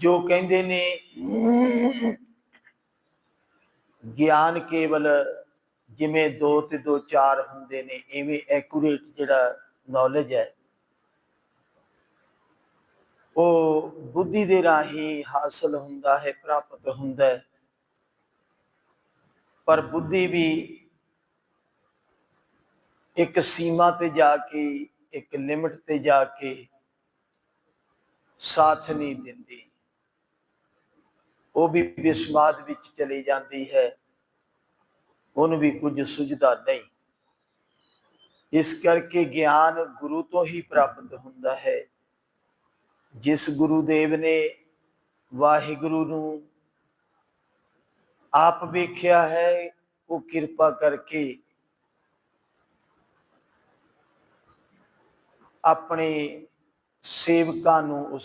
ਜੋ ਕਹਿੰਦੇ ਨੇ, ਗਿਆਨ ਕੇਵਲ ਜਿਵੇਂ 2 ਤੇ 2 4 ਹੁੰਦੇ ਨੇ, ਐਵੇਂ ਐਕੂਰੇਟ ਜਿਹੜਾ ਨੌਲੇਜ ਹੈ, ਉਹ ਬੁੱਧੀ ਦੇ ਰਾਹੀਂ ਹਾਸਲ ਹੁੰਦਾ ਹੈ, ਪ੍ਰਾਪਤ ਹੁੰਦਾ ਹੈ। ਪਰ ਬੁੱਧੀ ਵੀ ਇੱਕ ਸੀਮਾ ਤੇ ਜਾ ਕੇ, ਇੱਕ ਲਿਮਟ ਤੇ ਜਾ ਕੇ ਸਾਥ ਨਹੀਂ ਦਿੰਦੀ। ਉਹ ਵੀ ਵਿਸਮਾਦ ਵਿੱਚ ਚਲੀ ਜਾਂਦੀ ਹੈ। ਉਹਨੂੰ ਵੀ ਕੁਝ ਸੁਝਦਾ ਨਹੀਂ। ਇਸ ਕਰਕੇ ਗਿਆਨ ਗੁਰੂ ਤੋਂ ਹੀ ਪ੍ਰਾਪਤ ਹੁੰਦਾ ਹੈ। ਜਿਸ ਗੁਰੂ ਦੇਵ ਨੇ ਵਾਹਿਗੁਰੂ ਨੂੰ ਆਪ ਵੇਖਿਆ ਹੈ, ਉਹ ਕਿਰਪਾ ਕਰਕੇ ਆਪਣੇ ਸੇਵਕਾਂ ਨੂੰ ਉਸ